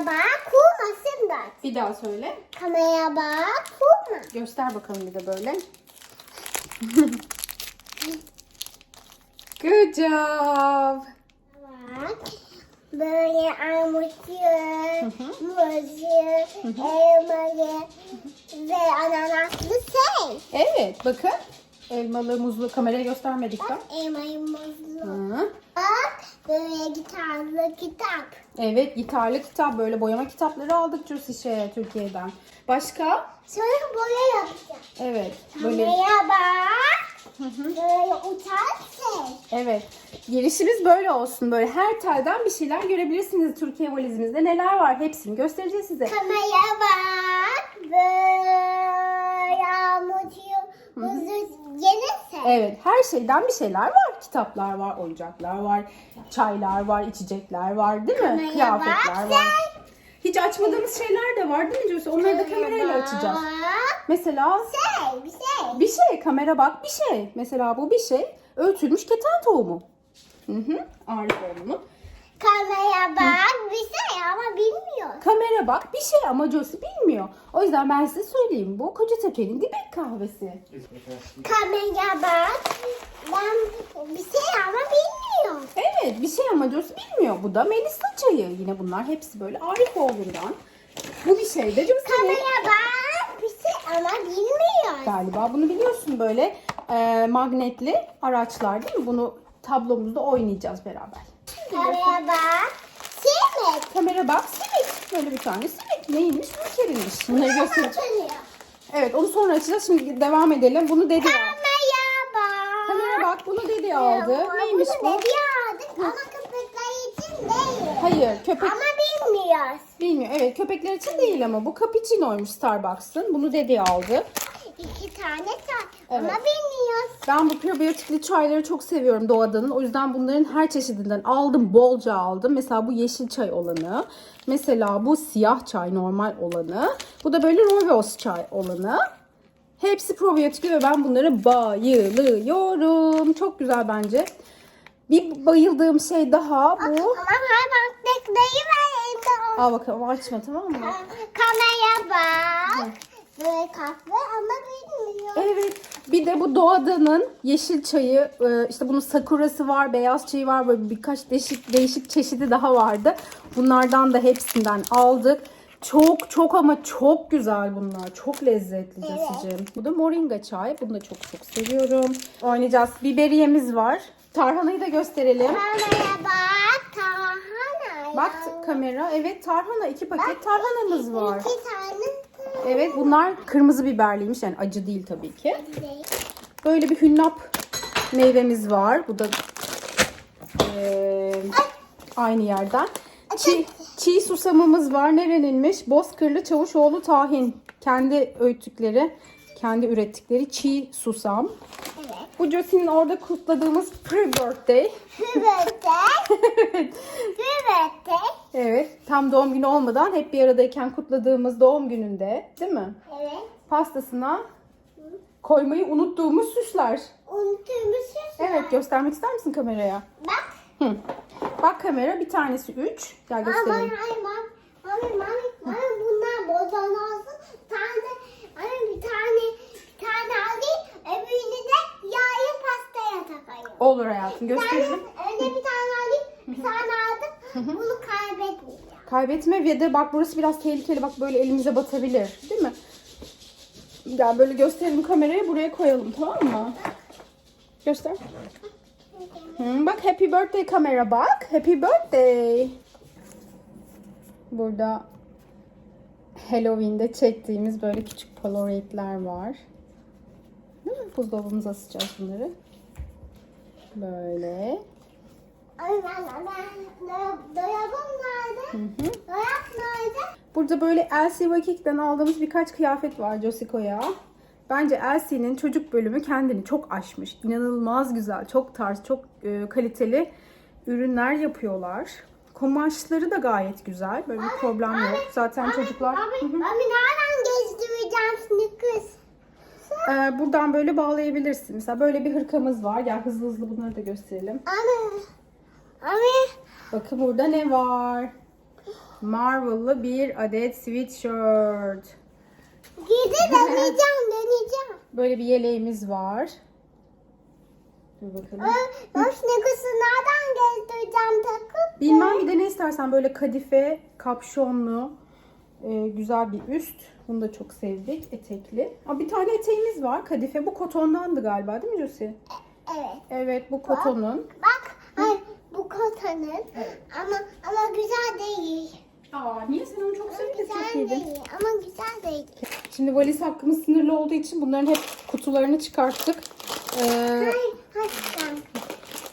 bak kurmasın bak. Bir daha söyle. Kameraya bak kurma. Göster bakalım bir de böyle. Good job. Bak. Böyle armutlu, muzlu, elmalı ve ananaslı şey. Evet bakın. Elmalı muzlu kameraya göstermedik de. Bak elmalı muzlu. Hı. Bak böyle gitarlı kitap. Evet gitarlı kitap böyle boyama kitapları aldık Cüsişe Türkiye'den. Başka? Sonra boya yapacağım. Evet böyle Kameraya bak. Böyle uçan şey. evet. Girişimiz böyle olsun. Böyle her telden bir şeyler görebilirsiniz Türkiye valizimizde. Neler var hepsini göstereceğiz size. Kameraya bak. Böyle muzlu gelirse. Evet her şeyden bir şeyler var. Kitaplar var, oyuncaklar var, çaylar var, içecekler var değil mi? Kameraya Kıyafetler var. sen. Hiç açmadığımız şeyler de var değil mi Cüse? Onları da kamerayla açacağız. Bak. Mesela Şey, bir şey. bir şey, kamera bak bir şey. Mesela bu bir şey. Öğütülmüş keten tohumu. Hı hı. Arif oğlunun. Kameraya bak bir şey ama bilmiyor. Kamera bak bir şey ama Josie bilmiyor. O yüzden ben size söyleyeyim. Bu Kocatepe'nin dibek kahvesi. Kameraya bak. Ben bir şey ama bilmiyor. Evet bir şey ama Josie bilmiyor. Bu da Melisa çayı. Yine bunlar hepsi böyle Arif oğlundan. Bu bir şey de Josie'nin. Kameraya bak bir şey ama bilmiyor. Galiba bunu biliyorsun böyle e, magnetli araçlar değil mi? Bunu tablomuzda oynayacağız beraber. Kameraya bak. Simit. Kamera bak simit. Böyle bir tane simit. Neymiş? Müşterimiş. Bunları göstereceğim. Evet onu sonra açacağız. Şimdi devam edelim. Bunu dedi ya. Kameraya bak. Kamera bak bunu dedi aldı. Neymiş bu? Bunu dedi aldık ama köpekler için değil. Hayır köpek Ama bilmiyoruz. bilmiyor. Evet köpekler için değil ama bu cappuccino'ymuş Starbucks'ın. Bunu dedi aldı. İki tane çay Evet. ama bilmiyoruz. Ben bu probiyotikli çayları çok seviyorum doğadanın. O yüzden bunların her çeşidinden aldım. Bolca aldım. Mesela bu yeşil çay olanı. Mesela bu siyah çay normal olanı. Bu da böyle rooibos çay olanı. Hepsi probiyotikli ve ben bunlara bayılıyorum. Çok güzel bence. Bir bayıldığım şey daha bu. Ama hayvan tekneyi ver. Al bakalım açma tamam mı? Kameraya bak. Böyle kahve ama bilmiyor. Evet. Bir de bu doğadanın yeşil çayı, e, işte bunun sakurası var, beyaz çayı var, böyle birkaç değişik değişik çeşidi daha vardı. Bunlardan da hepsinden aldık. Çok çok ama çok güzel bunlar. Çok lezzetli Evet. Cesicim. Bu da moringa çay. Bunu da çok çok seviyorum. Oynayacağız. Biberiyemiz var. Tarhanayı da gösterelim. Kameraya bak. Tahana. Bak kamera. Evet tarhana. iki paket tarhanamız var. İki tane. Evet bunlar kırmızı biberliymiş. Yani acı değil tabii ki. Böyle bir hünnap meyvemiz var. Bu da eee, aynı yerden. Çiğ, çiğ susamımız var. Nereninmiş? Bozkırlı Çavuşoğlu Tahin. Kendi öğüttükleri, kendi ürettikleri çiğ susam. Bu Josie'nin orada kutladığımız pre-birthday. Hüvete. Hüvete. Evet, tam doğum günü olmadan hep bir aradayken kutladığımız doğum gününde, değil mi? Evet. Pastasına koymayı unuttuğumuz süsler. Unutmuşuz. Evet, göstermek ister misin kameraya? Bak. Hı. Bak kamera bir tanesi 3. Gel göstereyim. hayır bak. Mami mami mami bunlar bozan olsun. Bir tane bir tane Olur hayatım gösterelim. önce bir tane alayım. Bir tane aldım. Bunu kaybetmeyeceğim. Kaybetme ve de bak burası biraz tehlikeli. Bak böyle elimize batabilir. Değil mi? Gel böyle gösterelim kamerayı buraya koyalım tamam mı? Göster. Hı, bak happy birthday kamera bak. Happy birthday. Burada Halloween'de çektiğimiz böyle küçük polaroidler var. Değil mi? Buzdolabımıza asacağız bunları. Böyle. Ay ben ben do- dolabım nerede? Hı hı. Dolap nerede? Burada böyle Elsie Wakik'ten aldığımız birkaç kıyafet var Josiko'ya. Bence Elsie'nin çocuk bölümü kendini çok aşmış. İnanılmaz güzel, çok tarz, çok e, kaliteli ürünler yapıyorlar. Kumaşları da gayet güzel. Böyle bir problem yok. Zaten çocuklar... Abi, hı. abi Ee, buradan böyle bağlayabilirsin. Mesela böyle bir hırkamız var. Gel hızlı hızlı bunları da gösterelim. Abi. Abi. Bakın burada ne var? Marvel'lı bir adet sweatshirt. Gidi deneyeceğim deneyeceğim. Böyle bir yeleğimiz var. Dur bakalım. Öf ne kızı nereden getireceğim takıp? Bilmem bir de ne istersen böyle kadife, kapşonlu, e, güzel bir üst. Bunu da çok sevdik. Etekli. Aa, bir tane eteğimiz var. Kadife. Bu kotondandı galiba değil mi Josie? Evet. Evet bu kotonun. Bak ay, bu kotanın ama ama güzel değil. Aa niye sen onu çok sevdin? Çok güzel iyiydin. değil ama güzel değil. Şimdi valiz hakkımız sınırlı olduğu için bunların hep kutularını çıkarttık. Ee, Hayır, hayır.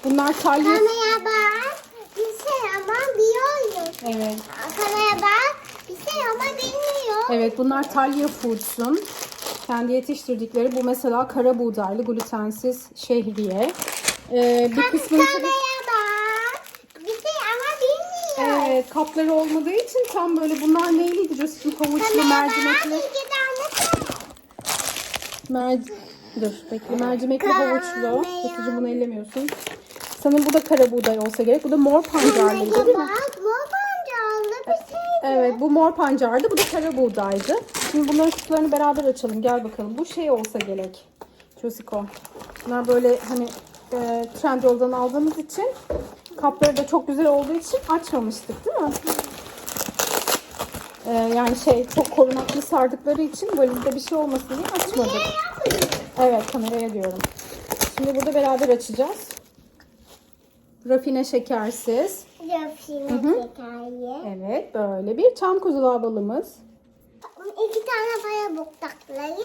bunlar talya. Kameraya bak. Bir şey ama biliyorum. Evet. Kameraya bak. Bir şey ama bilmiyor. Evet bunlar Talya Foods'un kendi yetiştirdikleri. Bu mesela kara buğdaylı glutensiz şehriye. Ee, bir kısmını şey. Evet kapları olmadığı için tam böyle bunlar neyliydi Kameraya bak. mercimekli. İki tane şey. Merc Dur bekle mercimekli havuçlu. Joseph bunu ellemiyorsun. Sanırım bu da kara buğday olsa gerek. Bu da mor pancarlıydı değil mi? bak. Bu pancarlı bir şey. Evet bu mor pancardı. Bu da kara buğdaydı. Şimdi bunların kutularını beraber açalım. Gel bakalım. Bu şey olsa gerek. Chosiko. Bunlar böyle hani e, Trendyol'dan aldığımız için kapları da çok güzel olduğu için açmamıştık değil mi? E, yani şey çok korunaklı sardıkları için valizde bir şey olmasın diye açmadık. Evet kameraya diyorum. Şimdi burada beraber açacağız. Rafine şekersiz. Yapayım şekerli. Evet böyle bir çam kuzulağı balımız. İki tane. Paya buktakları.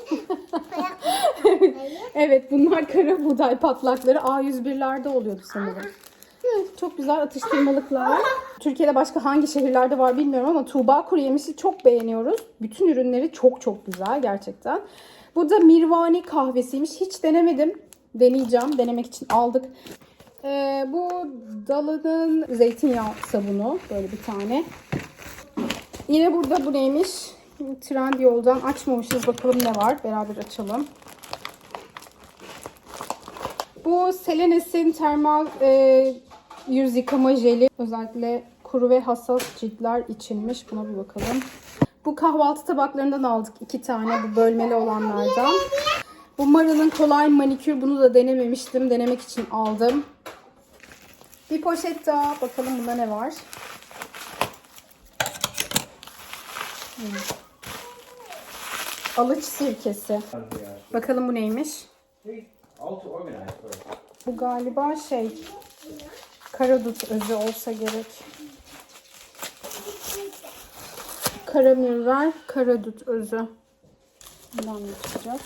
Evet bunlar kara buğday patlakları A101'lerde oluyordu sanırım. Çok güzel atıştırmalıklar. Türkiye'de başka hangi şehirlerde var bilmiyorum ama Tuğba kuru yemişi çok beğeniyoruz. Bütün ürünleri çok çok güzel gerçekten. Bu da Mirvani kahvesiymiş. Hiç denemedim. Deneyeceğim. Denemek için aldık. Ee, bu Dalı'nın zeytinyağı sabunu. Böyle bir tane. Yine burada bu neymiş? Trendyol'dan açmamışız. Bakalım ne var. Beraber açalım. Bu Selenes'in termal e, yüz yıkama jeli. Özellikle kuru ve hassas ciltler içinmiş. Buna bir bakalım. Bu kahvaltı tabaklarından aldık iki tane bu bölmeli olanlardan. Bu Mara'nın kolay manikür. Bunu da denememiştim. Denemek için aldım. Bir poşet daha. Bakalım bunda ne var. Hmm. Alıç sirkesi. Bakalım bu neymiş. Bu galiba şey karadut özü olsa gerek. Karamürver karadut özü. Bundan çıkacak?